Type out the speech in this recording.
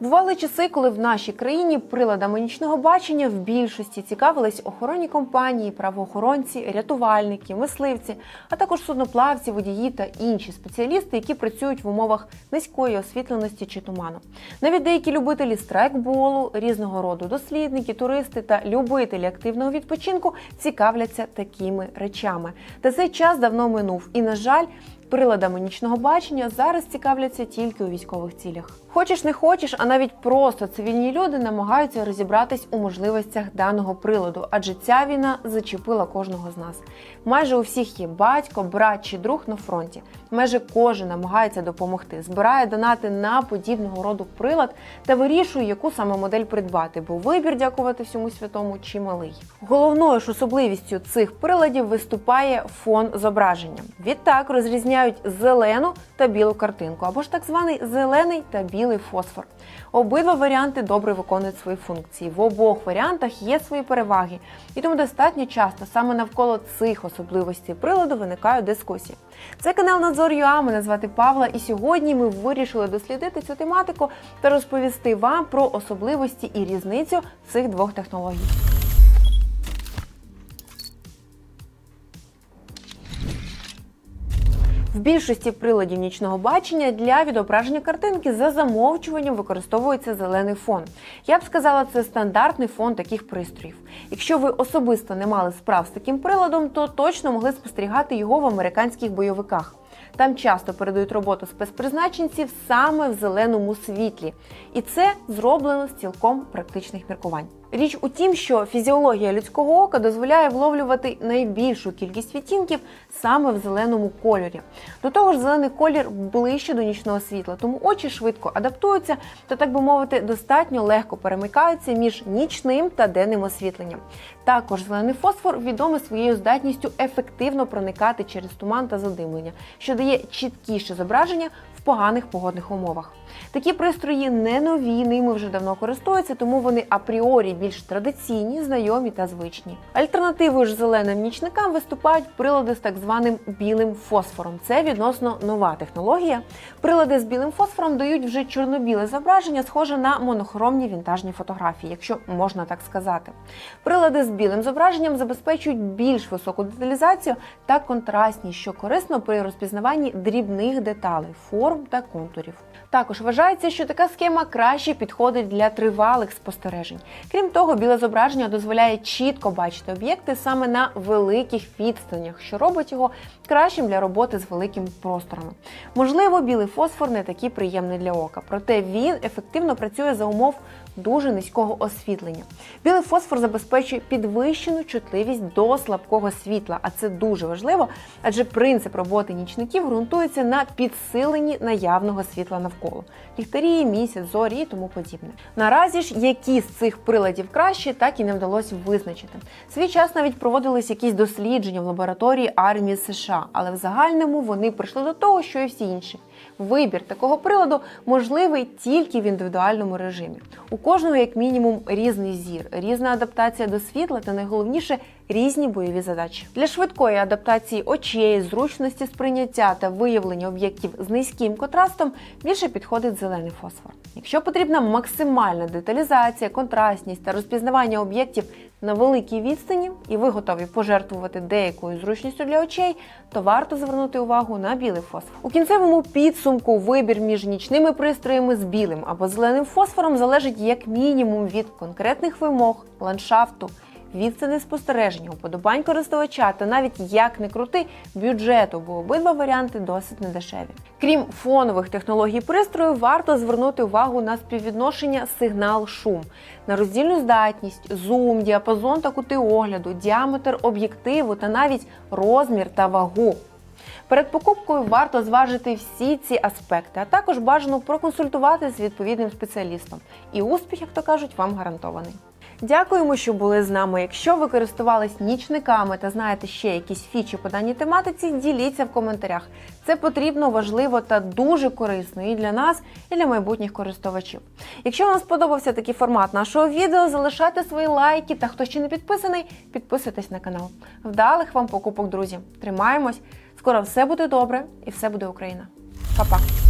Бували часи, коли в нашій країні приладами нічного бачення в більшості цікавились охоронні компанії, правоохоронці, рятувальники, мисливці, а також судноплавці, водії та інші спеціалісти, які працюють в умовах низької освітленості чи туману. Навіть деякі любителі страйкболу, різного роду дослідники, туристи та любителі активного відпочинку цікавляться такими речами. Та цей час давно минув, і на жаль. Приладами нічного бачення зараз цікавляться тільки у військових цілях. Хочеш не хочеш, а навіть просто цивільні люди намагаються розібратись у можливостях даного приладу, адже ця війна зачепила кожного з нас. Майже у всіх є батько, брат чи друг на фронті. Майже кожен намагається допомогти, збирає донати на подібного роду прилад та вирішує, яку саме модель придбати, бо вибір, дякувати всьому святому, чималий. Головною ж особливістю цих приладів виступає фон зображення. Відтак розрізняють зелену та білу картинку, або ж так званий зелений та білий фосфор. Обидва варіанти добре виконують свої функції. В обох варіантах є свої переваги, і тому достатньо часто саме навколо цих особливостей приладу виникають дискусії. Це канал Надзор ЮА, мене звати Павла, і сьогодні ми вирішили дослідити цю тематику та розповісти вам про особливості і різницю цих двох технологій. В більшості приладів нічного бачення для відображення картинки за замовчуванням використовується зелений фон. Я б сказала, це стандартний фон таких пристроїв. Якщо ви особисто не мали справ з таким приладом, то точно могли спостерігати його в американських бойовиках. Там часто передають роботу спецпризначенців саме в зеленому світлі, і це зроблено з цілком практичних міркувань. Річ у тім, що фізіологія людського ока дозволяє вловлювати найбільшу кількість відтінків саме в зеленому кольорі. До того ж, зелений колір ближче до нічного світла, тому очі швидко адаптуються та, так би мовити, достатньо легко перемикаються між нічним та денним освітленням. Також зелений фосфор відомий своєю здатністю ефективно проникати через туман та задимлення, що дає чіткіше зображення поганих погодних умовах. Такі пристрої не нові, ними вже давно користуються, тому вони апріорі більш традиційні, знайомі та звичні. Альтернативою ж зеленим нічникам виступають прилади з так званим білим фосфором. Це відносно нова технологія. Прилади з білим фосфором дають вже чорно-біле зображення, схоже на монохромні вінтажні фотографії, якщо можна так сказати. Прилади з білим зображенням забезпечують більш високу деталізацію та контрастність, що корисно при розпізнаванні дрібних деталей, форм та контурів. Також вважається, що така схема краще підходить для тривалих спостережень. Крім того, біле зображення дозволяє чітко бачити об'єкти саме на великих відстанях, що робить його кращим для роботи з великими просторами. Можливо, білий фосфор не такий приємний для ока, проте він ефективно працює за умов дуже низького освітлення. Білий фосфор забезпечує підвищену чутливість до слабкого світла, а це дуже важливо, адже принцип роботи нічників ґрунтується на підсиленні наявного світла навколо ліхтарі, місяць, зорі і тому подібне. Наразі ж які з цих приладів краще, так і не вдалося визначити. Свій час навіть проводились якісь дослідження в лабораторії армії США, але в загальному вони прийшли до того, що і всі інші. Вибір такого приладу можливий тільки в індивідуальному режимі. У кожного, як мінімум, різний зір, різна адаптація до світла та найголовніше різні бойові задачі. Для швидкої адаптації очей, зручності сприйняття та виявлення об'єктів з низьким контрастом більше підходить зелений фосфор. Якщо потрібна максимальна деталізація, контрастність та розпізнавання об'єктів на великій відстані, і ви готові пожертвувати деякою зручністю для очей, то варто звернути увагу на білий фосфор. У кінцевому підсумку вибір між нічними пристроями з білим або зеленим фосфором залежить як мінімум від конкретних вимог, ландшафту. Відстани спостереження, уподобань користувача та навіть як не крути бюджету, бо обидва варіанти досить недешеві. Крім фонових технологій пристрою, варто звернути увагу на співвідношення сигнал-шум, на роздільну здатність, зум, діапазон та кути огляду, діаметр об'єктиву та навіть розмір та вагу. Перед покупкою варто зважити всі ці аспекти, а також бажано проконсультувати з відповідним спеціалістом. І успіх, як то кажуть, вам гарантований. Дякуємо, що були з нами. Якщо ви користувались нічниками та знаєте ще якісь фічі по даній тематиці, діліться в коментарях. Це потрібно, важливо та дуже корисно і для нас, і для майбутніх користувачів. Якщо вам сподобався такий формат нашого відео, залишайте свої лайки та хто ще не підписаний, підписуйтесь на канал. Вдалих вам покупок, друзі! Тримаємось! Скоро все буде добре і все буде Україна. Па-па!